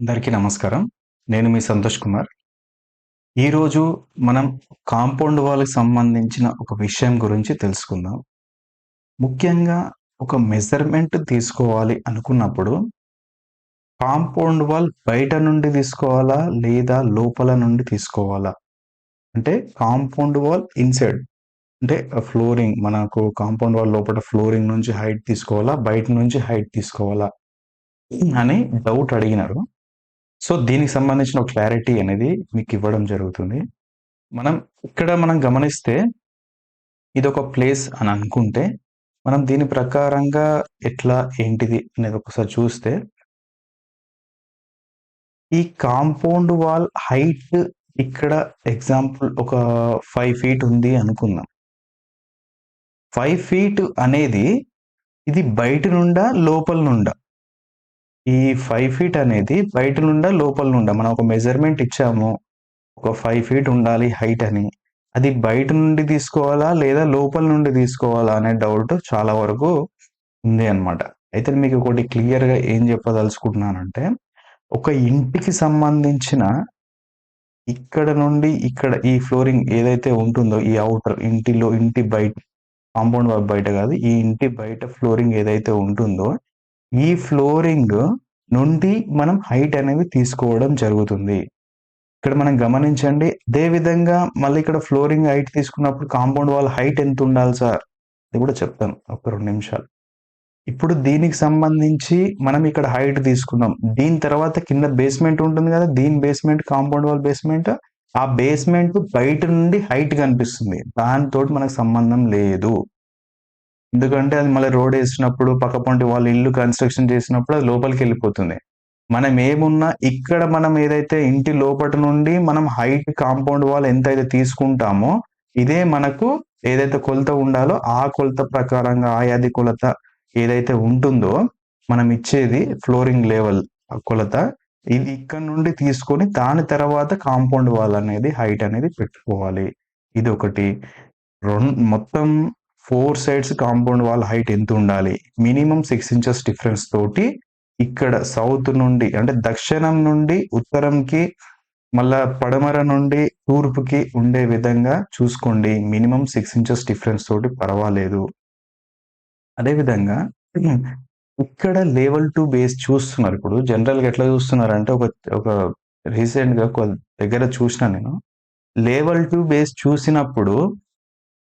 అందరికీ నమస్కారం. నేను మీ సంతోష్ కుమార్. ఈరోజు మనం కాంపౌండ్ వాళ్ళకి సంబంధించిన ఒక విషయం గురించి తెలుసుకుందాం. ముఖ్యంగా ఒక మెజర్మెంట్ తీసుకోవాలి అనుకున్నప్పుడు కాంపౌండ్ వాల్ బయట నుండి తీసుకోవాలా లేదా లోపల నుండి తీసుకోవాలా? అంటే కాంపౌండ్ వాల్ ఇన్సైడ్. అంటే ఫ్లోరింగ్ మనకు కాంపౌండ్ వాల్ లోపల ఫ్లోరింగ్ నుంచి హైట్ తీసుకోవాలా బయట నుంచి హైట్ తీసుకోవాలా అని డౌట్ అడిగినారు. సో దీనికి సంబంధించిన ఒక క్లారిటీ అనేది మీకు ఇవ్వడం జరుగుతుంది. మనం ఇక్కడ మనం గమనిస్తే ఇది ఒక ప్లేస్ అని అనుకుంటే మనం దీని ప్రకారంగా ఎట్లా ఏంటిది అనేది ఒకసారి చూస్తే ఈ కాంపౌండ్ వాల్ హైట్ ఇక్కడ ఎగ్జాంపుల్ ఒక ఫైవ్ ఫీట్ ఉంది అనుకుందాం. ఫైవ్ ఫీట్ అనేది ఇది బయట నుండా లోపల నుండా. ఈ ఫైవ్ ఫీట్ అనేది బయట నుండా లోపల నుండా మనం ఒక మెజర్మెంట్ ఇచ్చాము. ఒక ఫైవ్ ఫీట్ ఉండాలి హైట్ అని. అది బయట నుండి తీసుకోవాలా లేదా లోపల నుండి తీసుకోవాలా అనే డౌట్ చాలా వరకు ఉంది అనమాట అయితే మీకు ఒకటి క్లియర్గా ఏం చెప్పదలుచుకుంటున్నానంటే ఒక ఇంటికి సంబంధించిన ఇక్కడ నుండి ఇక్కడ ఈ ఫ్లోరింగ్ ఏదైతే ఉంటుందో ఈ అవుటర్ ఇంటిలో ఇంటి బయట కాంపౌండ్ బయట కాదు ఈ ఇంటి బయట ఫ్లోరింగ్ ఏదైతే ఉంటుందో ఈ ఫ్లోరింగ్ నుండి మనం హైట్ అనేది తీసుకోవడం జరుగుతుంది. ఇక్కడ మనం గమనించండి అదే విధంగా మళ్ళీ ఇక్కడ ఫ్లోరింగ్ హైట్ తీసుకున్నప్పుడు కాంపౌండ్ వాల్ హైట్ ఎంత ఉండాలి సార్? అది కూడా చెప్తాను ఒక రెండు నిమిషాలు. ఇప్పుడు దీనికి సంబంధించి మనం ఇక్కడ హైట్ తీసుకున్నాం దీని తర్వాత కింద బేస్మెంట్ ఉంటుంది కదా దీని బేస్మెంట్ కాంపౌండ్ వాల్ బేస్మెంట్ ఆ బేస్మెంట్ బయట నుండి హైట్ కనిపిస్తుంది. దానితో మనకు సంబంధం లేదు. ఎందుకంటే అది మళ్ళీ రోడ్ వేసినప్పుడు పక్కపొంటి వాళ్ళు ఇల్లు కన్స్ట్రక్షన్ చేసినప్పుడు అది లోపలికి వెళ్ళిపోతుంది. మనం ఏమున్నా ఇక్కడ మనం ఏదైతే ఇంటి లోపటి నుండి మనం హైట్ కాంపౌండ్ వాల్ ఎంత అయితే తీసుకుంటామో ఇదే మనకు ఏదైతే కొలత ఉండాలో ఆ కొలత ప్రకారంగా ఆయాది కొలత ఏదైతే ఉంటుందో మనం ఇచ్చేది ఫ్లోరింగ్ లెవెల్ కొలత. ఇది ఇక్కడ నుండి తీసుకొని దాని తర్వాత కాంపౌండ్ వాల్ అనేది హైట్ అనేది పెట్టుకోవాలి. ఇది ఒకటి. రెండు మొత్తం four sides compound wall height ఎంత ఉండాలి? మినిమం సిక్స్ ఇంచెస్ డిఫరెన్స్ తోటి ఇక్కడ సౌత్ నుండి అంటే దక్షిణం నుండి ఉత్తరంకి మళ్ళా పడమర నుండి తూర్పుకి ఉండే విధంగా చూసుకోండి. మినిమం సిక్స్ ఇంచెస్ డిఫరెన్స్ తోటి పర్వాలేదు. అదేవిధంగా ఇక్కడ లెవెల్ టు బేస్ చూస్తున్నారు. ఇప్పుడు జనరల్గా ఎట్లా చూస్తున్నారు అంటే ఒక ఒక రీసెంట్గా ఒక దగ్గర చూసిన నేను. లెవెల్ టు బేస్ చూసినప్పుడు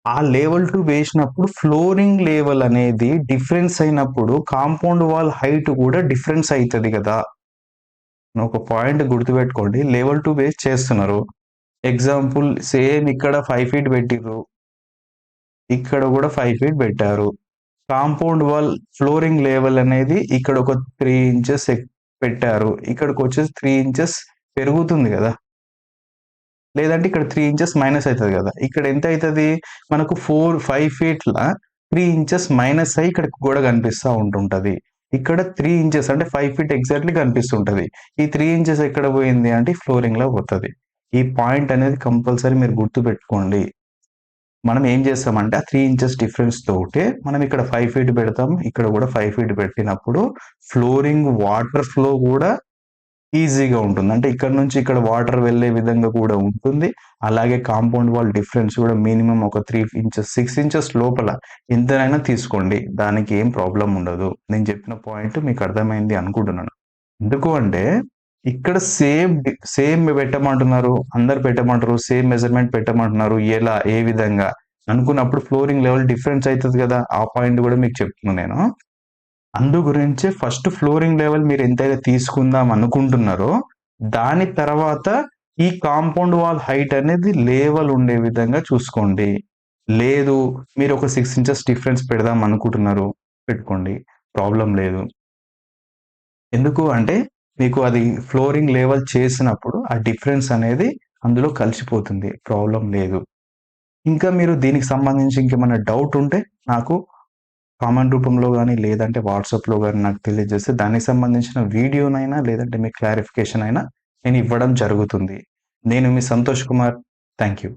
ఆ లెవెల్ టు వేసినప్పుడు ఫ్లోరింగ్ లెవెల్ అనేది డిఫరెన్స్ అయినప్పుడు కాంపౌండ్ వాల్ హైట్ కూడా డిఫరెన్స్ అవుతుంది కదా. ఒక పాయింట్ గుర్తుపెట్టుకోండి. లెవెల్ టు బేస్ చేస్తున్నారు. ఎగ్జాంపుల్ సేమ్ ఇక్కడ ఫైవ్ ఫీట్ పెట్టిర్రు. ఇక్కడ కూడా ఫైవ్ ఫీట్ పెట్టారు. కాంపౌండ్ వాల్ ఫ్లోరింగ్ లెవెల్ అనేది ఇక్కడ ఒక త్రీ ఇంచెస్ పెట్టారు. ఇక్కడికి వచ్చేసి త్రీ ఇంచెస్ పెరుగుతుంది కదా. లేదంటే ఇక్కడ త్రీ ఇంచెస్ మైనస్ అవుతుంది కదా. ఇక్కడ ఎంత అవుతుంది? మనకు ఫోర్ ఫైవ్ ఫీట్ల త్రీ ఇంచెస్ మైనస్ అయ్యి ఇక్కడ గోడ కనిపిస్తూ ఉంటుంటది. ఇక్కడ త్రీ ఇంచెస్ అంటే ఫైవ్ ఫీట్ ఎగ్జాక్ట్లీ కనిపిస్తుంటది. ఈ త్రీ ఇంచెస్ ఎక్కడ పోయింది అంటే ఫ్లోరింగ్లో పోతుంది. ఈ పాయింట్ అనేది కంపల్సరీ మీరు గుర్తు పెట్టుకోండి మనం ఏం చేస్తామంటే ఆ త్రీ ఇంచెస్ డిఫరెన్స్ తోటే మనం ఇక్కడ ఫైవ్ ఫీట్ పెడతాం. ఇక్కడ కూడా ఫైవ్ ఫీట్ పెట్టినప్పుడు ఫ్లోరింగ్ వాటర్ ఫ్లో కూడా ఈజీగా ఉంటుంది. అంటే ఇక్కడ నుంచి ఇక్కడ వాటర్ వెళ్ళే విధంగా కూడా ఉంటుంది. అలాగే కాంపౌండ్ వాల్ డిఫరెన్స్ కూడా మినిమం ఒక త్రీ ఇంచెస్ సిక్స్ ఇంచెస్ లోపల ఎంతనైనా తీసుకోండి. దానికి ఏం ప్రాబ్లం ఉండదు. నేను చెప్పిన పాయింట్ మీకు అర్థమైంది అనుకుంటున్నాను. ఎందుకు అంటే ఇక్కడ సేమ్ సేమ్ పెట్టమంటున్నారు అందరు పెట్టమంటారు సేమ్ మెజర్మెంట్ పెట్టమంటున్నారు ఎలా ఏ విధంగా అనుకున్నప్పుడు ఫ్లోరింగ్ లెవెల్ డిఫరెన్స్ అవుతుంది కదా. ఆ పాయింట్ కూడా మీకు చెప్తున్నాను నేను. అందు గురించే ఫస్ట్ ఫ్లోరింగ్ లెవెల్ మీరు ఎంతైతే తీసుకుందాం అనుకుంటున్నారో దాని తర్వాత ఈ కాంపౌండ్ వాల్ హైట్ అనేది లేవల్ ఉండే విధంగా చూసుకోండి. లేదు మీరు ఒక సిక్స్ ఇంచెస్ డిఫరెన్స్ పెడదాం అనుకుంటున్నారు పెట్టుకోండి. ప్రాబ్లం లేదు. ఎందుకు అంటే మీకు అది ఫ్లోరింగ్ లెవెల్ చేసినప్పుడు ఆ డిఫరెన్స్ అనేది అందులో కలిసిపోతుంది. ప్రాబ్లం లేదు. ఇంకా మీరు దీనికి సంబంధించి ఇంకేమైనా డౌట్ ఉంటే నాకు కామెంట్ రూపంలో కానీ లేదంటే వాట్సాప్లో కానీ నాకు తెలియజేస్తే దానికి సంబంధించిన వీడియోనైనా లేదంటే మీ క్లారిఫికేషన్ అయినా నేను ఇవ్వడం జరుగుతుంది. నేను మీ సంతోష్ కుమార్. Thank you